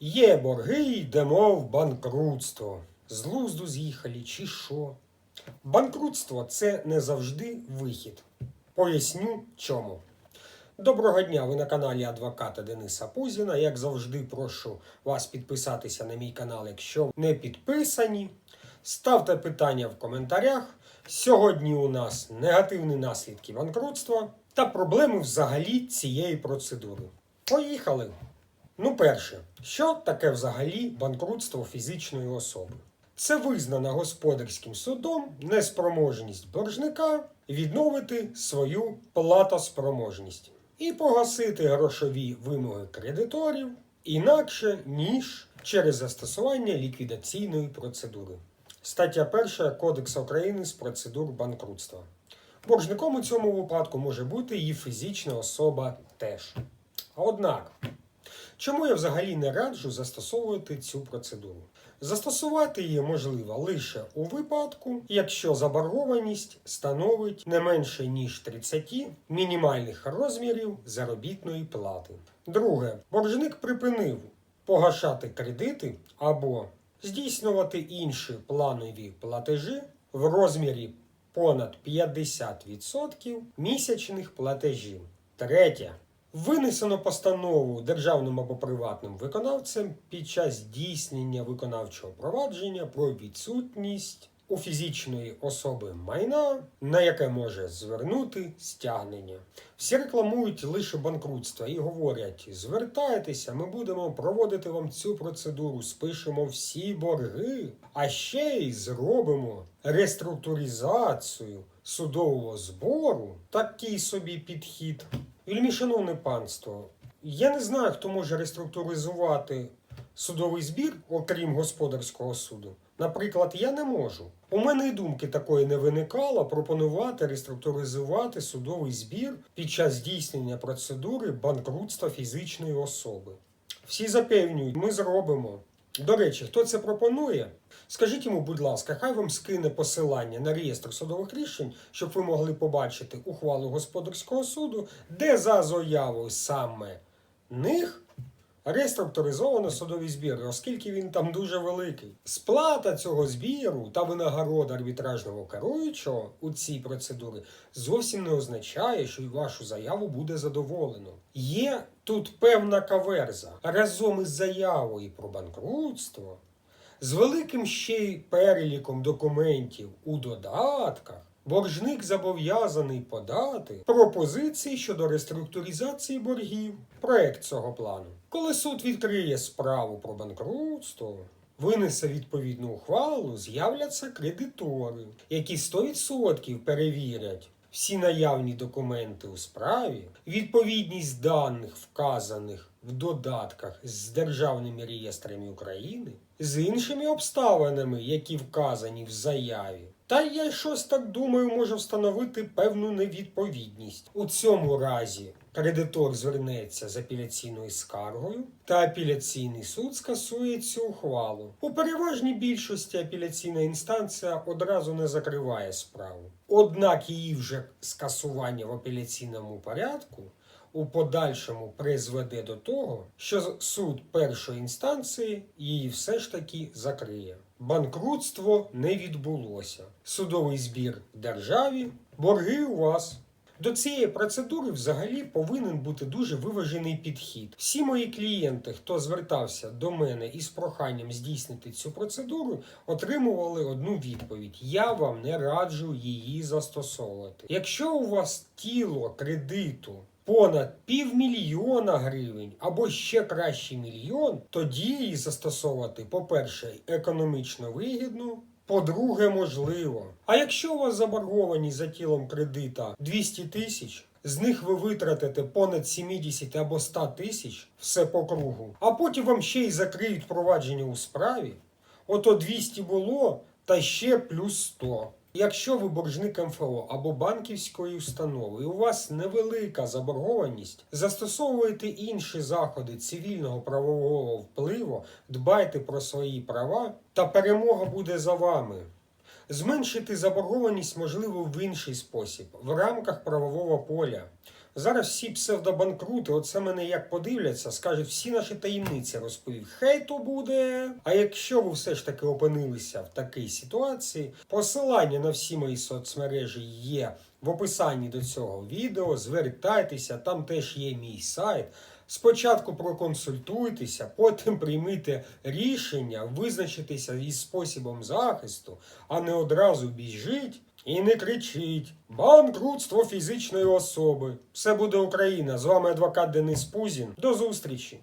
Є борги, йдемо в банкрутство. З лузду з'їхали чи що? Банкрутство це не завжди вихід. Поясню чому. Доброго дня, ви на каналі адвоката Дениса Пузіна. Як завжди, прошу вас підписатися на мій канал, якщо не підписані. Ставте питання в коментарях. Сьогодні у нас негативні наслідки банкрутства та проблеми взагалі цієї процедури. Поїхали! Ну, перше, що таке взагалі банкрутство фізичної особи? Це визнана господарським судом неспроможність боржника відновити свою платоспроможність і погасити грошові вимоги кредиторів інакше, ніж через застосування ліквідаційної процедури. Стаття 1 Кодексу України з процедур банкрутства. Боржником у цьому випадку може бути і фізична особа теж. Однак, Чому я взагалі не раджу застосовувати цю процедуру? Застосувати її можливо лише у випадку, якщо заборгованість становить не менше ніж 30 мінімальних розмірів заробітної плати. Друге, боржник припинив погашати кредити або здійснювати інші планові платежі в розмірі понад 50% місячних платежів. Третє. Винесено постанову державним або приватним виконавцем під час здійснення виконавчого провадження про відсутність у фізичної особи майна, на яке може звернути стягнення. Всі рекламують лише банкрутство і говорять: звертайтеся, ми будемо проводити вам цю процедуру, спишемо всі борги, а ще й зробимо реструктуризацію судового збору. Такий собі підхід. Вельмі шановне панство, я не знаю, хто може реструктуризувати судовий збір, окрім господарського суду. Наприклад, я не можу. У мене й думки такої не виникало пропонувати реструктуризувати судовий збір під час здійснення процедури банкрутства фізичної особи. Всі запевнюють, ми зробимо. До речі, хто це пропонує? Скажіть йому, будь ласка, хай вам скине посилання на реєстр судових рішень, щоб ви могли побачити ухвалу господарського суду, де за заявою саме них реструктуризовано судові збір, оскільки він там дуже великий. Сплата цього збіру та винагорода арбітражного керуючого у цій процедурі зовсім не означає, що й вашу заяву буде задоволено. Є тут певна каверза разом із заявою про банкрутство. З великим ще й переліком документів у додатках боржник зобов'язаний подати пропозиції щодо реструктуризації боргів. Проект цього плану. Коли суд відкриє справу про банкрутство, винесе відповідну ухвалу, з'являться кредитори, які 100% перевірять всі наявні документи у справі, відповідність даних, вказаних в додатках з державними реєстрами України, з іншими обставинами, які вказані в заяві. Та я щось так думаю, може встановити певну невідповідність. У цьому разі кредитор звернеться з апеляційною скаргою, та апеляційний суд скасує цю ухвалу. У переважній більшості апеляційна інстанція одразу не закриває справу. Однак її вже скасування в апеляційному порядку у подальшому призведе до того, що суд першої інстанції її все ж таки закриє. Банкрутство не відбулося. Судовий збір в державі, борги у вас. До цієї процедури взагалі повинен бути дуже виважений підхід. Всі мої клієнти, хто звертався до мене із проханням здійснити цю процедуру, отримували одну відповідь: я вам не раджу її застосовувати. Якщо у вас тіло кредиту понад півмільйона гривень або ще краще мільйон, тоді її застосовувати, по-перше, економічно вигідно. По-друге, можливо. А якщо у вас заборгованість за тілом кредита 200 тисяч, з них ви витратите понад 70 або 100 тисяч, все по кругу, а потім вам ще й закриють провадження у справі, ото 200 було, та ще плюс 100. Якщо ви боржник МФО або банківської установи, і у вас невелика заборгованість, застосовуйте інші заходи цивільного правового впливу, дбайте про свої права, та перемога буде за вами. Зменшити заборгованість можливо в інший спосіб, в рамках правового поля. Зараз всі псевдобанкрути, оце мене як подивляться, скажуть, всі наші таємниці розповів. Хай то буде. А якщо ви все ж таки опинилися в такій ситуації, посилання на всі мої соцмережі є в описанні до цього відео. Звертайтеся, там теж є мій сайт. Спочатку проконсультуйтеся, потім приймите рішення, визначитися із способом захисту, а не одразу біжіть і не кричіть. Банкрутство фізичної особи. Все буде Україна. З вами адвокат Денис Пузін. До зустрічі!